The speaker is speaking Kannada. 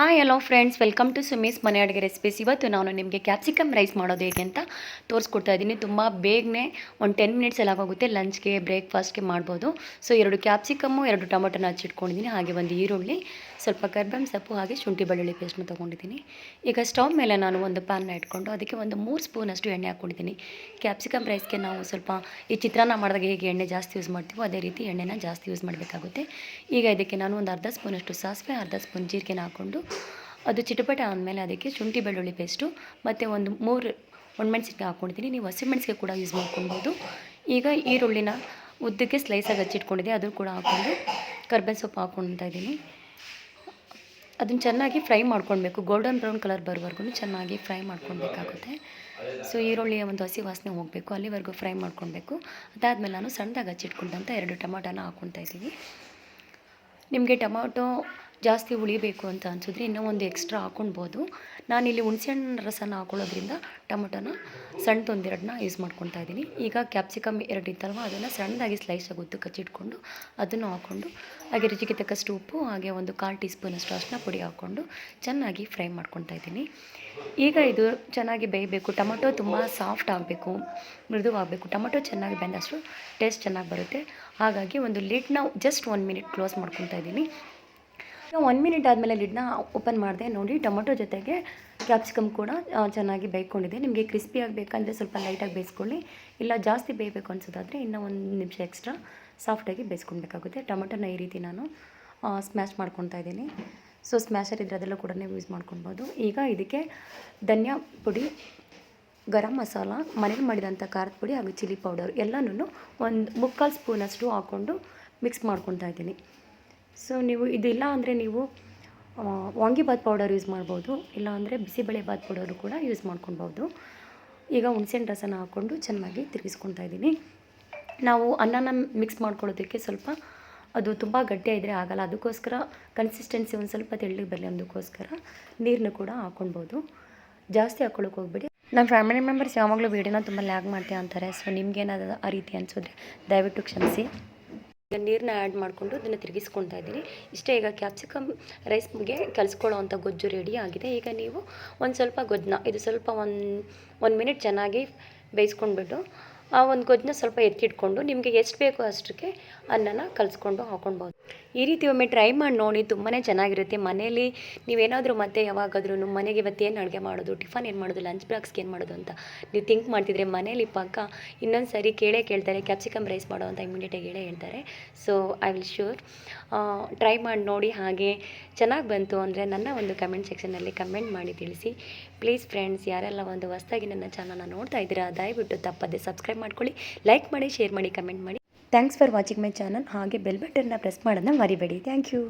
Hi hello friends welcome to Sumi's ಮನೆ ಅಡುಗೆ ರೆಸಿಪೀಸ್ ಇವತ್ತು ನಾನು ನಿಮಗೆ ಕ್ಯಾಪ್ಸಿಕಮ್ ರೈಸ್ ಮಾಡೋದು ಹೇಗೆ ಅಂತ ತೋರಿಸ್ಕೊಡ್ತಾ ಇದ್ದೀನಿ. ತುಂಬ ಬೇಗನೆ ಒಂದು ಟೆನ್ ಮಿನಿಟ್ಸ್ ಆಗೋಗುತ್ತೆ. ಲಂಚ್ಗೆ ಬ್ರೇಕ್ಫಾಸ್ಟ್ಗೆ ಮಾಡ್ಬೋದು. ಸೊ ಎರಡು ಕ್ಯಾಪ್ಸಿಕಮ್ಮು ಎರಡು ಟೊಮೊಟೊನ ಹಚ್ಚಿಟ್ಕೊಂಡಿದ್ದೀನಿ. ಹಾಗೆ ಒಂದು ಈರುಳ್ಳಿ, ಸ್ವಲ್ಪ ಕರ್ಬೇವಿನ ಸೊಪ್ಪು, ಹಾಗೆ ಶುಂಠಿ ಬೆಳ್ಳುಳ್ಳಿ ಪೇಸ್ಟ್ನ ತೊಗೊಂಡಿದ್ದೀನಿ. ಈಗ ಸ್ಟವ್ ಮೇಲೆ ನಾನು ಒಂದು ಪ್ಯಾನ್ನ ಇಟ್ಕೊಂಡು ಅದಕ್ಕೆ ಒಂದು ಮೂರು ಸ್ಪೂನಷ್ಟು ಎಣ್ಣೆ ಹಾಕ್ಕೊಂಡಿದ್ದೀನಿ. ಕ್ಯಾಪ್ಸಿಕಮ್ ರೈಸ್ಗೆ ನಾವು ಸ್ವಲ್ಪ ಈ ಚಿತ್ರಾನ್ನ ಮಾಡಿದಾಗ ಹೇಗೆ ಎಣ್ಣೆ ಜಾಸ್ತಿ ಯೂಸ್ ಮಾಡ್ತೀವೋ ಅದೇ ರೀತಿ ಎಣ್ಣೆನ ಜಾಸ್ತಿ ಯೂಸ್ ಮಾಡಬೇಕಾಗುತ್ತೆ. ಈಗ ಇದಕ್ಕೆ ನಾನು ಒಂದು ಅರ್ಧ ಸ್ಪೂನಷ್ಟು ಸಾಸಿವೆ, ಅರ್ಧ ಸ್ಪೂನ್ ಜೀರಿಗೆನ ಹಾಕ್ಕೊಂಡು ಅದು ಚಿಟಪಟ ಆದಮೇಲೆ ಅದಕ್ಕೆ ಶುಂಠಿ ಬೆಳ್ಳುಳ್ಳಿ ಪೇಸ್ಟು, ಮತ್ತು ಒಂದು ಮೂರು ಒಣಮೆಣ್ಸಿನ್ಕಾಯಿ ಹಾಕ್ಕೊಂಡಿದ್ದೀನಿ. ನೀವು ಹಸಿಮೆಣ್ಸಿಗೆ ಕೂಡ ಯೂಸ್ ಮಾಡ್ಕೊಬೋದು ಈಗ ಈರುಳ್ಳಿನ ಉದ್ದಕ್ಕೆ ಸ್ಲೈಸಾಗಿ ಹಚ್ಚಿಟ್ಕೊಂಡಿದ್ದೆ ಅದು ಕೂಡ ಹಾಕ್ಕೊಂಡು ಕರ್ಬೇವಿನ ಸೊಪ್ಪು ಹಾಕ್ಕೊಳ್ತಾ ಇದ್ದೀನಿ. ಅದನ್ನು ಚೆನ್ನಾಗಿ ಫ್ರೈ ಮಾಡ್ಕೊಳ್ಬೇಕು. ಗೋಲ್ಡನ್ ಬ್ರೌನ್ ಕಲರ್ ಬರೋವರೆಗೂ ಚೆನ್ನಾಗಿ ಫ್ರೈ ಮಾಡ್ಕೊಳ್ಬೇಕಾಗುತ್ತೆ. ಸೊ ಈರುಳ್ಳಿಯ ಒಂದು ಹಸಿ ವಾಸನೆ ಹೋಗಬೇಕು. ಅಲ್ಲಿವರೆಗೂ ಫ್ರೈ ಮಾಡ್ಕೊಳ್ಬೇಕು. ಅದಾದಮೇಲೆ ನಾನು ಸಣ್ಣದಾಗಿ ಹಚ್ಚಿಟ್ಕೊಂಡಂಥ ಎರಡು ಟೊಮೊಟೊನ ಹಾಕ್ಕೊಳ್ತಾ ಇದ್ದೀನಿ. ನಿಮಗೆ ಟೊಮೊಟೊ ಜಾಸ್ತಿ ಉಳಿಬೇಕು ಅಂತ ಅನಿಸಿದ್ರೆ ಇನ್ನೂ ಒಂದು ಎಕ್ಸ್ಟ್ರಾ ಹಾಕ್ಕೊಳ್ಬೋದು ನಾನಿಲ್ಲಿ ಹುಣಸೆಹಣ್ಣು ರಸನ ಹಾಕೊಳ್ಳೋದ್ರಿಂದ ಟೊಮೊಟೊನ ಸಣ್ಣದೊಂದೆರಡನ್ನ ಯೂಸ್ ಮಾಡ್ಕೊತಾ ಇದ್ದೀನಿ. ಈಗ ಕ್ಯಾಪ್ಸಿಕಮ್ ಎರಡು ಇತ್ತಲ್ವ, ಅದನ್ನು ಸಣ್ಣದಾಗಿ ಸ್ಲೈಸ್ ಆಗುತ್ತೆ ಕಚ್ಚಿಟ್ಕೊಂಡು ಅದನ್ನು ಹಾಕ್ಕೊಂಡು ಹಾಗೆ ರುಚಿಗೆ ತಕ್ಕಷ್ಟು ಉಪ್ಪು, ಹಾಗೆ ಒಂದು ಕಾಲು ಟೀ ಸ್ಪೂನಷ್ಟು ಅರಿಶಿನ ಪುಡಿ ಹಾಕ್ಕೊಂಡು ಚೆನ್ನಾಗಿ ಫ್ರೈ ಮಾಡ್ಕೊತಾ ಇದ್ದೀನಿ. ಈಗ ಇದು ಚೆನ್ನಾಗಿ ಬೇಯಬೇಕು. ಟೊಮೊಟೊ ತುಂಬ ಸಾಫ್ಟ್ ಆಗಬೇಕು, ಮೃದುವಾಗಬೇಕು. ಟೊಮೊಟೊ ಚೆನ್ನಾಗಿ ಬೆಂದಷ್ಟು ಟೇಸ್ಟ್ ಚೆನ್ನಾಗಿ ಬರುತ್ತೆ. ಹಾಗಾಗಿ ಒಂದು ಲಿಡ್ನ ಜಸ್ಟ್ ಒನ್ ಮಿನಿಟ್ ಕ್ಲೋಸ್ ಮಾಡ್ಕೊತಾ ಇದ್ದೀನಿ. ಒನ್ ಮಿನಿಟ್ ಆದಮೇಲೆ ಲಿಡ್ನ ಓಪನ್ ಮಾಡಿದೆ. ನೋಡಿ, ಟೊಮೊಟೊ ಜೊತೆಗೆ ಕ್ಯಾಪ್ಸಿಕಮ್ ಕೂಡ ಚೆನ್ನಾಗಿ ಬೇಯ್ಕೊಂಡಿದೆ ನಿಮಗೆ ಕ್ರಿಸ್ಪಿ ಆಗಬೇಕಂದ್ರೆ ಸ್ವಲ್ಪ ಲೈಟಾಗಿ ಬೇಯಿಸ್ಕೊಳ್ಳಿ. ಇಲ್ಲ ಜಾಸ್ತಿ ಬೇಯಬೇಕು ಅನ್ಸೋದಾದರೆ ಇನ್ನೂ ಒಂದು ನಿಮಿಷ ಎಕ್ಸ್ಟ್ರಾ ಸಾಫ್ಟಾಗಿ ಬೇಯಿಸ್ಕೊಳ್ಬೇಕಾಗುತ್ತೆ. ಟೊಮೊಟೊನ ಈ ರೀತಿ ನಾನು ಸ್ಮ್ಯಾಶ್ ಮಾಡ್ಕೊತಾ ಇದ್ದೀನಿ. ಸೊ ಸ್ಮ್ಯಾಶರ್ ಇದ್ರೆ ಅದೆಲ್ಲ ಕೂಡ ನೀವು ಯೂಸ್ ಮಾಡ್ಕೊಳ್ಬೋದು. ಈಗ ಇದಕ್ಕೆ ಧನಿಯಾ ಪುಡಿ, ಗರಂ ಮಸಾಲ, ಮನೇಲಿ ಮಾಡಿದಂಥ ಖಾರದ ಪುಡಿ ಹಾಗೂ ಚಿಲ್ಲಿ ಪೌಡರ್ ಎಲ್ಲನೂ ಒಂದು ಮುಕ್ಕಾಲು ಸ್ಪೂನಷ್ಟು ಹಾಕ್ಕೊಂಡು ಮಿಕ್ಸ್ ಮಾಡ್ಕೊತಾ ಇದ್ದೀನಿ. ಸೊ ನೀವು ಇದಿಲ್ಲ ಅಂದರೆ ನೀವು ವಾಂಗಿಬಾತ್ ಪೌಡರ್ ಯೂಸ್ ಮಾಡ್ಬೋದು. ಇಲ್ಲ ಅಂದರೆ ಬಿಸಿಬೇಳೆ ಬಾತ್ ಪೌಡರು ಕೂಡ ಯೂಸ್ ಮಾಡ್ಕೊಳ್ಬೋದು. ಈಗ ಹುಣಸೆಹಣ್ಣು ರಸನ ಹಾಕ್ಕೊಂಡು ಚೆನ್ನಾಗಿ ತಿರುಗಿಸ್ಕೊತಾ ಇದ್ದೀನಿ. ನಾವು ಅನ್ನನ ಮಿಕ್ಸ್ ಮಾಡ್ಕೊಳ್ಳೋದಕ್ಕೆ ಸ್ವಲ್ಪ ಅದು ತುಂಬ ಗಟ್ಟಿ ಆಗಲ್ಲ. ಅದಕ್ಕೋಸ್ಕರ ಕನ್ಸಿಸ್ಟೆನ್ಸಿ ಒಂದು ಸ್ವಲ್ಪ ತೆಳ್ಳಗೆ ಬರಲಿ ಅದಕ್ಕೋಸ್ಕರ ನೀರನ್ನು ಕೂಡ ಹಾಕ್ಕೊಳ್ಬೋದು. ಜಾಸ್ತಿ ಹಾಕ್ಕೊಳ್ಳೋಕೆ ಹೋಗ್ಬೇಡಿ. ನಮ್ಮ ಫ್ಯಾಮಿಲಿ ಮೆಂಬರ್ಸ್ ಯಾವಾಗಲೂ ವೀಡಿಯೋನ ತುಂಬ ಲ್ಯಾಗ್ ಮಾಡ್ತೀವಿ ಅಂತಾರೆ. ಸೊ ನಿಮ್ಗೇನಾದ್ರು ಆ ರೀತಿ ಅನಿಸಿದ್ರೆ ದಯವಿಟ್ಟು ಕ್ಷಮಿಸಿ. ಈಗ ನೀರನ್ನ ಆ್ಯಡ್ ಮಾಡಿಕೊಂಡು ಅದನ್ನು ತಿರುಗಿಸ್ಕೊಳ್ತಾ ಇದ್ದೀನಿ ಇಷ್ಟೇ ಈಗ ಕ್ಯಾಪ್ಸಿಕಮ್ ರೈಸ್ಗೆ ಕಲಿಸ್ಕೊಳ್ಳೋ ಅಂಥ ಗೊಜ್ಜು ರೆಡಿ ಆಗಿದೆ. ಈಗ ನೀವು ಒಂದು ಸ್ವಲ್ಪ ಗೊಜ್ಜನ್ನ ಇದು ಸ್ವಲ್ಪ ಒಂದು ಒಂದು ಮಿನಿಟ್ ಚೆನ್ನಾಗಿ ಬೇಯಿಸ್ಕೊಂಡ್ಬಿಟ್ಟು ಆ ಒಂದು ಗೊಜ್ಜನ್ನ ಸ್ವಲ್ಪ ಎತ್ತಿಟ್ಕೊಂಡು ನಿಮಗೆ ಎಷ್ಟು ಬೇಕೋ ಅಷ್ಟಕ್ಕೆ ಅನ್ನನ ಕಲಿಸ್ಕೊಂಡು ಹಾಕೊಳ್ಬೋದು ಈ ರೀತಿ ಒಮ್ಮೆ ಟ್ರೈ ಮಾಡಿ ನೋಡಿ ತುಂಬಾ ಚೆನ್ನಾಗಿರುತ್ತೆ. ಮನೇಲಿ ನೀವೇನಾದರೂ ಮತ್ತೆ ಯಾವಾಗಾದ್ರೂ ಮನೆಗೆ ಇವತ್ತು ಏನು ಅಡುಗೆ ಮಾಡೋದು, ಟಿಫನ್ ಏನು ಮಾಡೋದು ಲಂಚ್ ಬಾಕ್ಸ್ಗೆ ಏನು ಮಾಡೋದು ಅಂತ ನೀವು ಥಿಂಕ್ ಮಾಡ್ತಿದ್ರೆ ಮನೇಲಿ ಪಕ್ಕ ಇನ್ನೊಂದು ಸರಿ ಕೇಳೇ ಕೇಳ್ತಾರೆ ಕ್ಯಾಪ್ಸಿಕಮ್ ರೈಸ್ ಮಾಡೋ ಅಂತ ಇಮಿಡಿಯೇಟಾಗಿ ಹೇಳೇ ಹೇಳ್ತಾರೆ. So I will sure try ಮಾಡಿ ನೋಡಿ ಹಾಗೆ ಚೆನ್ನಾಗಿ ಬಂತು ಅಂದರೆ ನನ್ನ ಒಂದು ಕಮೆಂಟ್ ಸೆಕ್ಷನಲ್ಲಿ ಕಮೆಂಟ್ ಮಾಡಿ ತಿಳಿಸಿ. ಪ್ಲೀಸ್ ಫ್ರೆಂಡ್ಸ್ ಯಾರೆಲ್ಲ ಒಂದು ಹೊಸ್ದಾಗಿ ನನ್ನ ಚಾನಲ್ನ ನೋಡ್ತಾ ಇದ್ದೀರಾ, ದಯವಿಟ್ಟು ತಪ್ಪದೆ ಸಬ್ಸ್ಕ್ರೈಬ್ ಮಾಡ್ಕೊಳ್ಳಿ ಲೈಕ್ ಮಾಡಿ ಶೇರ್ ಮಾಡಿ ಕಮೆಂಟ್ ಮಾಡಿ. Thanks for watching my channel ಹಾಗೆ ಬೆಲ್ ಬಟನ್ನ ಪ್ರೆಸ್ ಮಾಡೋದನ್ನ ಮರಿಬೇಡಿ. Thank you